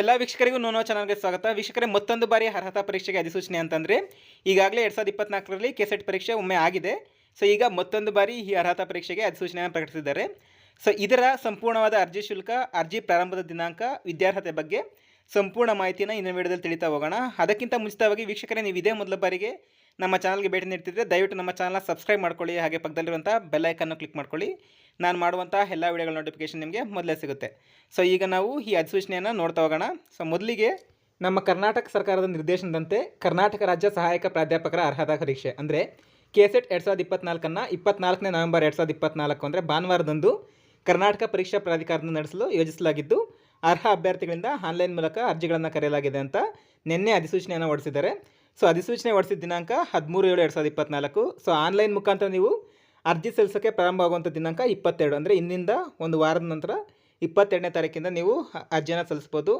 ಎಲ್ಲ ವೀಕ್ಷಕರಿಗೂ ನೋನೋ ಚಾನಲ್ಗೆ ಸ್ವಾಗತ. ವೀಕ್ಷಕರೇ, ಮತ್ತೊಂದು ಬಾರಿ ಅರ್ಹತಾ ಪರೀಕ್ಷೆಗೆ ಅಧಿಸೂಚನೆ ಅಂತಂದರೆ, ಈಗಾಗಲೇ ಎರಡು ಸಾವಿರದ ಇಪ್ಪತ್ನಾಲ್ಕರಲ್ಲಿ ಕೆಸೆಟ್ ಪರೀಕ್ಷೆ ಒಮ್ಮೆ ಆಗಿದೆ. ಸೊ ಈಗ ಮತ್ತೊಂದು ಬಾರಿ ಈ ಅರ್ಹತಾ ಪರೀಕ್ಷೆಗೆ ಅಧಿಸೂಚನೆಯನ್ನು ಪ್ರಕಟಿಸಿದ್ದಾರೆ. ಸೊ ಇದರ ಸಂಪೂರ್ಣವಾದ ಅರ್ಜಿ ಶುಲ್ಕ, ಅರ್ಜಿ ಪ್ರಾರಂಭದ ದಿನಾಂಕ, ವಿದ್ಯಾರ್ಹತೆ ಬಗ್ಗೆ ಸಂಪೂರ್ಣ ಮಾಹಿತಿಯನ್ನು ಇನ್ನು ವಿಡಿಯೋದಲ್ಲಿ ತಿಳಿತಾ ಹೋಗೋಣ. ಅದಕ್ಕಿಂತ ಮುಂಚಿತವಾಗಿ ವೀಕ್ಷಕರೇ, ನೀವು ಇದೇ ಮೊದಲ ಬಾರಿಗೆ ನಮ್ಮ ಚಾನಲ್ಗೆ ಭೇಟಿ ನೀಡ್ತಿದ್ರೆ ದಯವಿಟ್ಟು ನಮ್ಮ ಚಾನಲ್ನ ಸಬ್ಸ್ಕ್ರೈಬ್ ಮಾಡ್ಕೊಳ್ಳಿ, ಹಾಗೆ ಪಕ್ಕದಲ್ಲಿರುವಂಥ ಬೆಲ್ಲೈಕನ್ನು ಕ್ಲಿಕ್ ಮಾಡ್ಕೊಳ್ಳಿ. ನಾನು ಮಾಡುವಂಥ ಎಲ್ಲ ವಿಡಿಯೋಗಳ ನೋಟಿಫಿಕೇಶನ್ ನಿಮಗೆ ಮೊದಲೇ ಸಿಗುತ್ತೆ. ಸೊ ಈಗ ನಾವು ಈ ಅಧಿಸೂಚನೆಯನ್ನು ನೋಡ್ತಾ ಹೋಗೋಣ. ಸೊ ಮೊದಲಿಗೆ ನಮ್ಮ ಕರ್ನಾಟಕ ಸರ್ಕಾರದ ನಿರ್ದೇಶನದಂತೆ ಕರ್ನಾಟಕ ರಾಜ್ಯ ಸಹಾಯಕ ಪ್ರಾಧ್ಯಾಪಕರ ಅರ್ಹತಾ ಪರೀಕ್ಷೆ. ಅಂದರೆ ಕೆ ಸೆಟ್ ಎರಡು ಸಾವಿರದ ಇಪ್ಪತ್ನಾಲ್ಕನ್ನು ಇಪ್ಪತ್ನಾಲ್ಕನೇ ನವೆಂಬರ್ ಎರಡು ಸಾವಿರದ ಇಪ್ಪತ್ತ್ನಾಲ್ಕು ಅಂದರೆ ಭಾನುವಾರದಂದು ಕರ್ನಾಟಕ ಪರೀಕ್ಷಾ ಪ್ರಾಧಿಕಾರದಿಂದ ನಡೆಸಲು ಯೋಜಿಸಲಾಗಿದ್ದು, ಅರ್ಹ ಅಭ್ಯರ್ಥಿಗಳಿಂದ ಆನ್ಲೈನ್ ಮೂಲಕ ಅರ್ಜಿಗಳನ್ನು ಕರೆಯಲಾಗಿದೆ ಅಂತ ನಿನ್ನೆ ಅಧಿಸೂಚನೆಯನ್ನು ಹೊರಡಿಸಿದ್ದಾರೆ. ಸೊ ಅಧಿಸೂಚನೆ ಹೊಡಿಸಿದ ದಿನಾಂಕ ಹದಿಮೂರು ಏಳು ಎರಡು ಸಾವಿರದ ಇಪ್ಪತ್ನಾಲ್ಕು. ಸೊ ಆನ್ಲೈನ್ ಮುಖಾಂತರ ನೀವು ಅರ್ಜಿ ಸಲ್ಲಿಸೋಕ್ಕೆ ಪ್ರಾರಂಭ ಆಗುವಂಥ ದಿನಾಂಕ ಇಪ್ಪತ್ತೆರಡು. ಅಂದರೆ ಇಂದಿಂದ ಒಂದು ವಾರದ ನಂತರ ಇಪ್ಪತ್ತೆರಡನೇ ತಾರೀಕಿಂದ ನೀವು ಅರ್ಜಿಯನ್ನು ಸಲ್ಲಿಸ್ಬೋದು.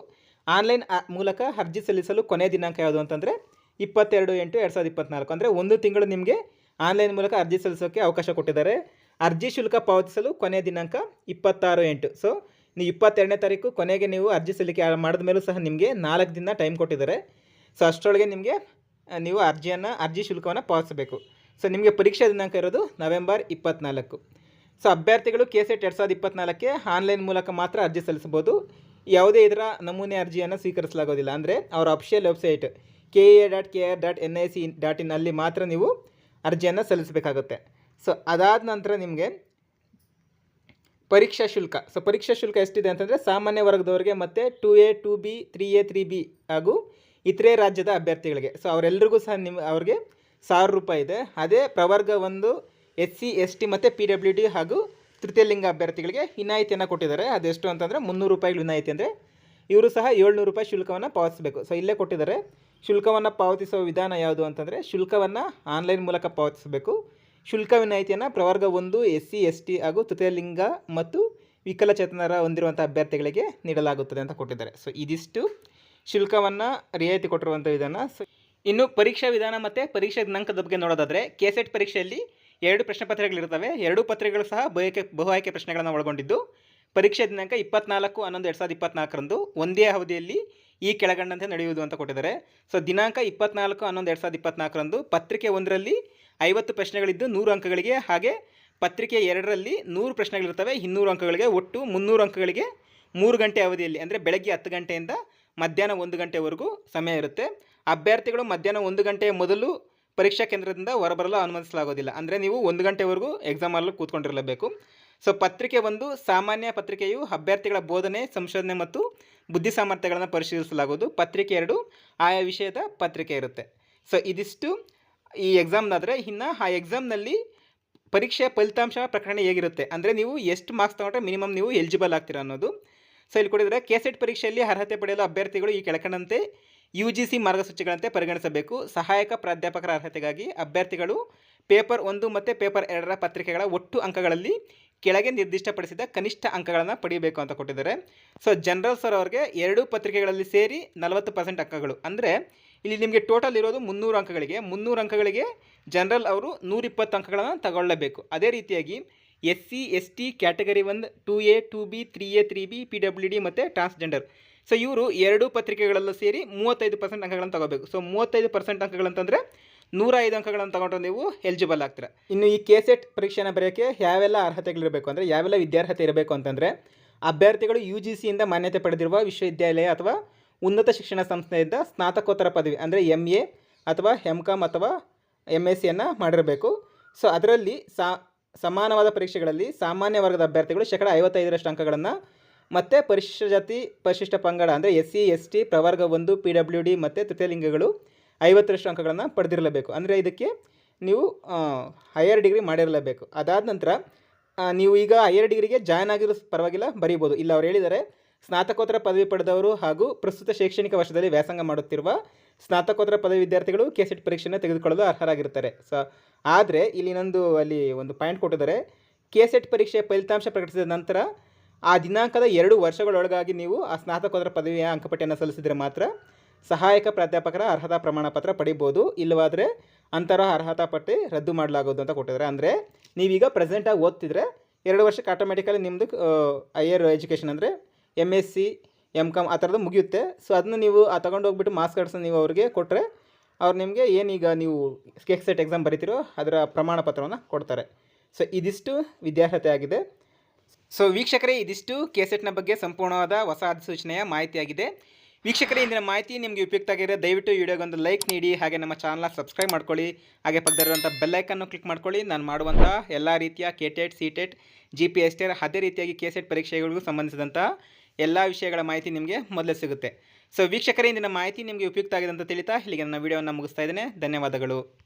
ಆನ್ಲೈನ್ ಮೂಲಕ ಅರ್ಜಿ ಸಲ್ಲಿಸಲು ಕೊನೆಯ ದಿನಾಂಕ ಯಾವುದು ಅಂತಂದರೆ ಇಪ್ಪತ್ತೆರಡು ಎಂಟು ಎರಡು ಸಾವಿರದ ಇಪ್ಪತ್ನಾಲ್ಕು. ಅಂದರೆ ಒಂದು ತಿಂಗಳು ನಿಮಗೆ ಆನ್ಲೈನ್ ಮೂಲಕ ಅರ್ಜಿ ಸಲ್ಲಿಸೋಕ್ಕೆ ಅವಕಾಶ ಕೊಟ್ಟಿದ್ದಾರೆ. ಅರ್ಜಿ ಶುಲ್ಕ ಪಾವತಿಸಲು ಕೊನೆಯ ದಿನಾಂಕ ಇಪ್ಪತ್ತಾರು ಎಂಟು. ಸೊ ನೀವು ಇಪ್ಪತ್ತೆರಡನೇ ತಾರೀಕು ಕೊನೆಗೆ ನೀವು ಅರ್ಜಿ ಸಲ್ಲಿಕೆ ಮಾಡಿದ ಮೇಲೂ ಸಹ ನಿಮಗೆ ನಾಲ್ಕು ದಿನ ಟೈಮ್ ಕೊಟ್ಟಿದ್ದಾರೆ. ಸೊ ಅಷ್ಟರೊಳಗೆ ನಿಮಗೆ ನೀವು ಅರ್ಜಿಯನ್ನು, ಅರ್ಜಿ ಶುಲ್ಕವನ್ನು ಪಾವತಿಸಬೇಕು. ಸೊ ನಿಮಗೆ ಪರೀಕ್ಷಾ ದಿನಾಂಕ ಇರೋದು ನವೆಂಬರ್ ಇಪ್ಪತ್ತ್ನಾಲ್ಕು ಸೊ ಅಭ್ಯರ್ಥಿಗಳು ಕೆ ಸೆಟ್ ಎರಡು ಸಾವಿರದ ಇಪ್ಪತ್ತ್ನಾಲ್ಕಕ್ಕೆ ಆನ್ಲೈನ್ ಮೂಲಕ ಮಾತ್ರ ಅರ್ಜಿ ಸಲ್ಲಿಸಬಹುದು. ಯಾವುದೇ ಇದರ ನಮೂನೆ ಅರ್ಜಿಯನ್ನು ಸ್ವೀಕರಿಸಲಾಗೋದಿಲ್ಲ. ಅಂದರೆ ಅವರ official website K A dot K R dot N I C dot ಇನ್ನಲ್ಲಿ ಮಾತ್ರ ನೀವು ಅರ್ಜಿಯನ್ನು ಸಲ್ಲಿಸಬೇಕಾಗುತ್ತೆ. ಸೊ ಅದಾದ ನಂತರ ನಿಮಗೆ ಪರೀಕ್ಷಾ ಶುಲ್ಕ. ಸೊ ಪರೀಕ್ಷಾ ಶುಲ್ಕ ಎಷ್ಟಿದೆ ಅಂತಂದರೆ ಸಾಮಾನ್ಯ ವರ್ಗದವರಿಗೆ ಮತ್ತು two A two B three A three B ಹಾಗೂ ಇತರೆ ರಾಜ್ಯದ ಅಭ್ಯರ್ಥಿಗಳಿಗೆ. ಸೊ ಅವರೆಲ್ಲರಿಗೂ ಸಹ ನಿಮ್ಮ ಅವ್ರಿಗೆ ಸಾವಿರ ರೂಪಾಯಿ ಇದೆ. ಅದೇ ಪ್ರವರ್ಗ ಒಂದು ಎಸ್ ಸಿ, ಎಸ್ ಟಿ ಮತ್ತು ಪಿ ಡಬ್ಲ್ಯೂ ಡಿ ಹಾಗೂ ತೃತೀಯ ಲಿಂಗ ಅಭ್ಯರ್ಥಿಗಳಿಗೆ ವಿನಾಯಿತಿಯನ್ನು ಕೊಟ್ಟಿದ್ದಾರೆ. ಅದೆಷ್ಟು ಅಂತಂದರೆ ಮುನ್ನೂರು ರೂಪಾಯಿಗಳು ವಿನಾಯಿತಿ ಅಂದರೆ ಇವರು ಸಹ ಏಳ್ನೂರು ರೂಪಾಯಿ ಶುಲ್ಕವನ್ನು ಪಾವತಿಸಬೇಕು. ಸೊ ಇಲ್ಲೇ ಕೊಟ್ಟಿದ್ದಾರೆ. ಶುಲ್ಕವನ್ನು ಪಾವತಿಸುವ ವಿಧಾನ ಯಾವುದು ಅಂತಂದರೆ ಶುಲ್ಕವನ್ನು ಆನ್ಲೈನ್ ಮೂಲಕ ಪಾವತಿಸಬೇಕು. ಶುಲ್ಕ ವಿನಾಯಿತಿಯನ್ನು ಪ್ರವರ್ಗ ಒಂದು, ಎಸ್ ಸಿ, ಎಸ್ ಟಿ ಹಾಗೂ ತೃತೀಯ ಲಿಂಗ ಮತ್ತು ವಿಕಲಚೇತನರ ಹೊಂದಿರುವಂಥ ಅಭ್ಯರ್ಥಿಗಳಿಗೆ ನೀಡಲಾಗುತ್ತದೆ ಅಂತ ಕೊಟ್ಟಿದ್ದಾರೆ. ಸೊ ಇದಿಷ್ಟು. ಶುಲ್ಕವನ್ನು ರಿಯಾಯಿತಿ ಕೊಟ್ಟಿರುವಂಥ ವಿಧಾನ. ಇನ್ನು ಪರೀಕ್ಷಾ ವಿಧಾನ ಮತ್ತು ಪರೀಕ್ಷಾ ದಿನಾಂಕದ ಬಗ್ಗೆ ನೋಡೋದಾದರೆ ಕೆ ಸೆಟ್ ಪರೀಕ್ಷೆಯಲ್ಲಿ ಎರಡು ಪ್ರಶ್ನೆ ಪತ್ರಗಳಿರ್ತವೆ ಎರಡು ಪತ್ರಿಕೆಗಳು ಸಹ ಬಯಕೆ ಬಹು ಆಯ್ಕೆ ಪ್ರಶ್ನೆಗಳನ್ನು ಒಳಗೊಂಡಿದ್ದು. ಪರೀಕ್ಷೆ ದಿನಾಂಕ ಇಪ್ಪತ್ನಾಲ್ಕು, ಹನ್ನೊಂದು, ಎರಡು ಸಾವಿರದ ಇಪ್ಪತ್ನಾಲ್ಕರಂದು ಒಂದೇ ಅವಧಿಯಲ್ಲಿ ಈ ಕೆಳಗಂಡಂತೆ ನಡೆಯುವುದು ಅಂತ ಕೊಟ್ಟಿದ್ದಾರೆ. ಸೊ ದಿನಾಂಕ ಇಪ್ಪತ್ನಾಲ್ಕು, ಹನ್ನೊಂದು, ಎರಡು ಸಾವಿರದ ಇಪ್ಪತ್ನಾಲ್ಕರಂದು ಪತ್ರಿಕೆ ಒಂದರಲ್ಲಿ ಐವತ್ತು ಪ್ರಶ್ನೆಗಳಿದ್ದು ನೂರು ಅಂಕಗಳಿಗೆ ಹಾಗೆ ಪತ್ರಿಕೆ ಎರಡರಲ್ಲಿ ನೂರು ಪ್ರಶ್ನೆಗಳಿರ್ತವೆ. ಇನ್ನೂರು ಅಂಕಗಳಿಗೆ ಒಟ್ಟು ಮುನ್ನೂರು ಅಂಕಗಳಿಗೆ ಮೂರು ಗಂಟೆ ಅವಧಿಯಲ್ಲಿ, ಅಂದರೆ ಬೆಳಗ್ಗೆ ಹತ್ತು ಗಂಟೆಯಿಂದ ಮಧ್ಯಾಹ್ನ ಒಂದು ಗಂಟೆವರೆಗೂ ಸಮಯ ಇರುತ್ತೆ. ಅಭ್ಯರ್ಥಿಗಳು ಮಧ್ಯಾಹ್ನ ಒಂದು ಗಂಟೆಯ ಮೊದಲು ಪರೀಕ್ಷಾ ಕೇಂದ್ರದಿಂದ ಹೊರಬರಲು ಅನುಮತಿಸಲಾಗೋದಿಲ್ಲ. ಅಂದರೆ ನೀವು ಒಂದು ಗಂಟೆವರೆಗೂ ಎಕ್ಸಾಮ್ ಮಾಡಲು ಕೂತ್ಕೊಂಡಿರಲೇಬೇಕು. ಸೊ ಪತ್ರಿಕೆ ಒಂದು, ಸಾಮಾನ್ಯ ಪತ್ರಿಕೆಯು ಅಭ್ಯರ್ಥಿಗಳ ಬೋಧನೆ, ಸಂಶೋಧನೆ ಮತ್ತು ಬುದ್ಧಿ ಸಾಮರ್ಥ್ಯಗಳನ್ನು ಪರಿಶೀಲಿಸಲಾಗುವುದು. ಪತ್ರಿಕೆ ಎರಡು, ಆಯಾ ವಿಷಯದ ಪತ್ರಿಕೆ ಇರುತ್ತೆ. ಸೊ ಇದಿಷ್ಟು ಈ ಎಕ್ಸಾಮ್ನಾದರೆ ಇನ್ನು ಆ ಎಕ್ಸಾಮ್ನಲ್ಲಿ ಪರೀಕ್ಷೆಯ ಫಲಿತಾಂಶ ಪ್ರಕರಣ ಹೇಗಿರುತ್ತೆ? ಅಂದರೆ ನೀವು ಎಷ್ಟು ಮಾರ್ಕ್ಸ್ ತಗೊಂಡ್ರೆ ಮಿನಿಮಮ್ ನೀವು ಎಲಿಜಿಬಲ್ ಆಗ್ತೀರಾ ಅನ್ನೋದು. ಸೊ ಇಲ್ಲಿ ಕೊಡಿದರೆ ಕೆಸೆಟ್ ಪರೀಕ್ಷೆಯಲ್ಲಿ ಅರ್ಹತೆ ಪಡೆಯಲು ಅಭ್ಯರ್ಥಿಗಳು ಈ ಕೆಳಕಂಡಂತೆ ಯು ಜಿ ಸಿ ಮಾರ್ಗಸೂಚಿಗಳಂತೆ ಪರಿಗಣಿಸಬೇಕು. ಸಹಾಯಕ ಪ್ರಾಧ್ಯಾಪಕರ ಅರ್ಹತೆಗಾಗಿ ಅಭ್ಯರ್ಥಿಗಳು ಪೇಪರ್ ಒಂದು ಮತ್ತು ಪೇಪರ್ ಎರಡರ ಪತ್ರಿಕೆಗಳ ಒಟ್ಟು ಅಂಕಗಳಲ್ಲಿ ಕೆಳಗೆ ನಿರ್ದಿಷ್ಟಪಡಿಸಿದ ಕನಿಷ್ಠ ಅಂಕಗಳನ್ನು ಪಡೆಯಬೇಕು ಅಂತ ಕೊಟ್ಟಿದ್ದಾರೆ. ಸೊ ಜನರಲ್ ಸರ್ ಅವ್ರಿಗೆ ಎರಡು ಪತ್ರಿಕೆಗಳಲ್ಲಿ ಸೇರಿ ನಲವತ್ತು ಪರ್ಸೆಂಟ್ ಅಂಕಗಳು. ಅಂದರೆ ಇಲ್ಲಿ ನಿಮಗೆ ಟೋಟಲ್ ಇರೋದು ಮುನ್ನೂರು ಅಂಕಗಳಿಗೆ. ಮುನ್ನೂರು ಅಂಕಗಳಿಗೆ ಜನರಲ್ ಅವರು ನೂರಿಪ್ಪತ್ತು ಅಂಕಗಳನ್ನು ತಗೊಳ್ಳಬೇಕು. ಅದೇ ರೀತಿಯಾಗಿ S C S T category ಒಂದು, two A, two B, three A, three B, P W D ಮತ್ತು ಟ್ರಾನ್ಸ್ಜೆಂಡರ್. ಸೊ ಇವರು ಎರಡೂ ಪತ್ರಿಕೆಗಳಲ್ಲೂ ಸೇರಿ ಮೂವತ್ತೈದು ಪರ್ಸೆಂಟ್ ಅಂಕಗಳನ್ನು ತಗೋಬೇಕು. ಸೊ ಮೂವತ್ತೈದು ಪರ್ಸೆಂಟ್ ಅಂಕಗಳಂತಂದರೆ ನೂರ ಐದು ಅಂಕಗಳನ್ನು ತಗೊಂಡ್ರೆ ನೀವು ಎಲಿಜಿಬಲ್ ಆಗ್ತೀರಾ. ಇನ್ನು ಈ ಕೆ ಸೆಟ್ ಪರೀಕ್ಷೆನ ಬರೆಯೋಕ್ಕೆ ಯಾವೆಲ್ಲ ಅರ್ಹತೆಗಳಿರಬೇಕು ಅಂದರೆ ಯಾವೆಲ್ಲ ವಿದ್ಯಾರ್ಹತೆ ಇರಬೇಕು ಅಂತಂದರೆ ಅಭ್ಯರ್ಥಿಗಳು ಯು ಜಿ ಸಿಯಿಂದ ಮಾನ್ಯತೆ ಪಡೆದಿರುವ ವಿಶ್ವವಿದ್ಯಾಲಯ ಅಥವಾ ಉನ್ನತ ಶಿಕ್ಷಣ ಸಂಸ್ಥೆಯಿಂದ ಸ್ನಾತಕೋತ್ತರ ಪದವಿ, ಅಂದರೆ ಎಂ ಎ ಅಥವಾ ಎಂ ಕಾಮ್ ಅಥವಾ ಎಂ ಎಸ್ ಸಿಯನ್ನು ಮಾಡಿರಬೇಕು. ಸೊ ಅದರಲ್ಲಿ ಸಾ ಸಮಾನವಾದ ಪರೀಕ್ಷೆಗಳಲ್ಲಿ ಸಾಮಾನ್ಯ ವರ್ಗದ ಅಭ್ಯರ್ಥಿಗಳು ಶೇಕಡ ಐವತ್ತೈದರಷ್ಟು ಅಂಕಗಳನ್ನು ಮತ್ತು ಪರಿಶಿಷ್ಟ ಜಾತಿ, ಪರಿಶಿಷ್ಟ ಪಂಗಡ ಅಂದರೆ ಎಸ್ ಸಿ, ಎಸ್ ಟಿ, ಪ್ರವರ್ಗ ಒಂದು, ಪಿ ಡಬ್ಲ್ಯೂ ಡಿ ಮತ್ತು ತೃತೀಯ ಲಿಂಗಗಳು ಐವತ್ತರಷ್ಟು ಅಂಕಗಳನ್ನು ಪಡೆದಿರಲೇಬೇಕು. ಅಂದರೆ ಇದಕ್ಕೆ ನೀವು ಹೈಯರ್ ಡಿಗ್ರಿ ಮಾಡಿರಲೇಬೇಕು. ಅದಾದ ನಂತರ ನೀವು ಈಗ ಹೈಯರ್ ಡಿಗ್ರಿಗೆ ಜಾಯ್ನ್ ಆಗಿರೋ ಪರವಾಗಿಲ್ಲ, ಬರೀಬೋದು. ಇಲ್ಲ ಅವ್ರು ಹೇಳಿದ್ದಾರೆ ಸ್ನಾತಕೋತ್ತರ ಪದವಿ ಪಡೆದವರು ಹಾಗೂ ಪ್ರಸ್ತುತ ಶೈಕ್ಷಣಿಕ ವರ್ಷದಲ್ಲಿ ವ್ಯಾಸಂಗ ಮಾಡುತ್ತಿರುವ ಸ್ನಾತಕೋತ್ತರ ಪದವಿ ವಿದ್ಯಾರ್ಥಿಗಳು ಕೆ ಸೆಟ್ ಪರೀಕ್ಷೆಯನ್ನು ತೆಗೆದುಕೊಳ್ಳಲು ಅರ್ಹರಾಗಿರ್ತಾರೆ ಸೊ, ಆದರೆ ಇಲ್ಲಿ ನಂದು ಅಲ್ಲಿ ಒಂದು ಪಾಯಿಂಟ್ ಕೊಟ್ಟಿದ್ದಾರೆ. ಕೆ ಸೆಟ್ ಪರೀಕ್ಷೆಯ ಫಲಿತಾಂಶ ಪ್ರಕಟಿಸಿದ ನಂತರ ಆ ದಿನಾಂಕದ ಎರಡು ವರ್ಷಗಳೊಳಗಾಗಿ ನೀವು ಆ ಸ್ನಾತಕೋತ್ತರ ಪದವಿಯ ಅಂಕಪಟ್ಟಿಯನ್ನು ಸಲ್ಲಿಸಿದರೆ ಮಾತ್ರ ಸಹಾಯಕ ಪ್ರಾಧ್ಯಾಪಕರ ಅರ್ಹತಾ ಪ್ರಮಾಣ ಪತ್ರ ಪಡಿಬೋದು. ಇಲ್ಲವಾದರೆ ಅಂತರ ಅರ್ಹತಾ ಪಟ್ಟಿ ರದ್ದು ಮಾಡಲಾಗೋದು ಅಂತ ಕೊಟ್ಟಿದ್ದಾರೆ. ಅಂದರೆ ನೀವೀಗ ಪ್ರೆಸೆಂಟಾಗಿ ಓದ್ತಿದ್ರೆ ಎರಡು ವರ್ಷಕ್ಕೆ ಆಟೋಮೆಟಿಕಲಿ ನಿಮ್ಮದು ಹೈಯರ್ ಎಜುಕೇಷನ್ ಅಂದರೆ M S C M com ಆ ಥರದ್ದು ಮುಗಿಯುತ್ತೆ. ಸೊ ಅದನ್ನು ನೀವು, ಆ ಹೋಗ್ಬಿಟ್ಟು ಮಾರ್ಕ್ಸ್ ಕಾರ್ಡ್ಸ್ ನೀವು ಅವ್ರಿಗೆ ಕೊಟ್ಟರೆ ಅವ್ರು ನಿಮಗೆ ಏನೀಗ ನೀವು ಸ್ಕೆಕ್ ಸೆಟ್ ಎಕ್ಸಾಮ್ ಬರಿತೀರೋ ಅದರ ಪ್ರಮಾಣ ಪತ್ರವನ್ನು ಕೊಡ್ತಾರೆ. ಸೊ ಇದಿಷ್ಟು ವಿದ್ಯಾರ್ಹತೆ ಆಗಿದೆ. ಸೊ ವೀಕ್ಷಕರೇ, ಇದಿಷ್ಟು ಕೆ ಸೆಟ್ನ ಬಗ್ಗೆ ಸಂಪೂರ್ಣವಾದ ಹೊಸ ಅಧಿಸೂಚನೆಯ ಮಾಹಿತಿಯಾಗಿದೆ. ವೀಕ್ಷಕರೇ, ಇಂದಿನ ಮಾಹಿತಿ ನಿಮಗೆ ಉಪಯುಕ್ತ ಆಗಿದೆ. ದಯವಿಟ್ಟು ವಿಡಿಯೋಗೊಂದು ಲೈಕ್ ನೀಡಿ, ಹಾಗೆ ನಮ್ಮ ಚಾನಲ್ನ ಸಬ್ಸ್ಕ್ರೈಬ್ ಮಾಡ್ಕೊಳ್ಳಿ. ಹಾಗೆ ಪಕ್ಕದಲ್ಲಿರುವಂಥ ಬೆಲ್ಲೈಕನ್ನು ಕ್ಲಿಕ್ ಮಾಡ್ಕೊಳ್ಳಿ. ನಾನು ಮಾಡುವಂಥ ಎಲ್ಲ ರೀತಿಯ K TET C TET G P S TET ಅದೇ ರೀತಿಯಾಗಿ ಕೆ ಸೆಟ್ ಪರೀಕ್ಷೆಗಳಿಗೂ ಸಂಬಂಧಿಸಿದಂಥ ಎಲ್ಲ ವಿಷಯಗಳ ಮಾಹಿತಿ ನಿಮಗೆ ಮೊದಲೇ ಸಿಗುತ್ತೆ. ಸೊ ವೀಕ್ಷಕರೇ, ಇಂದಿನ ಮಾಹಿತಿ ನಿಮಗೆ ಉಪಯುಕ್ತ ಆಗಿದೆ ಅಂತ ತಿಳಿತಾ ಇಲ್ಲಿಗೆ ನನ್ನ ವಿಡಿಯೋವನ್ನು ಮುಗಿಸ್ತಾ ಇದ್ದೇನೆ. ಧನ್ಯವಾದಗಳು.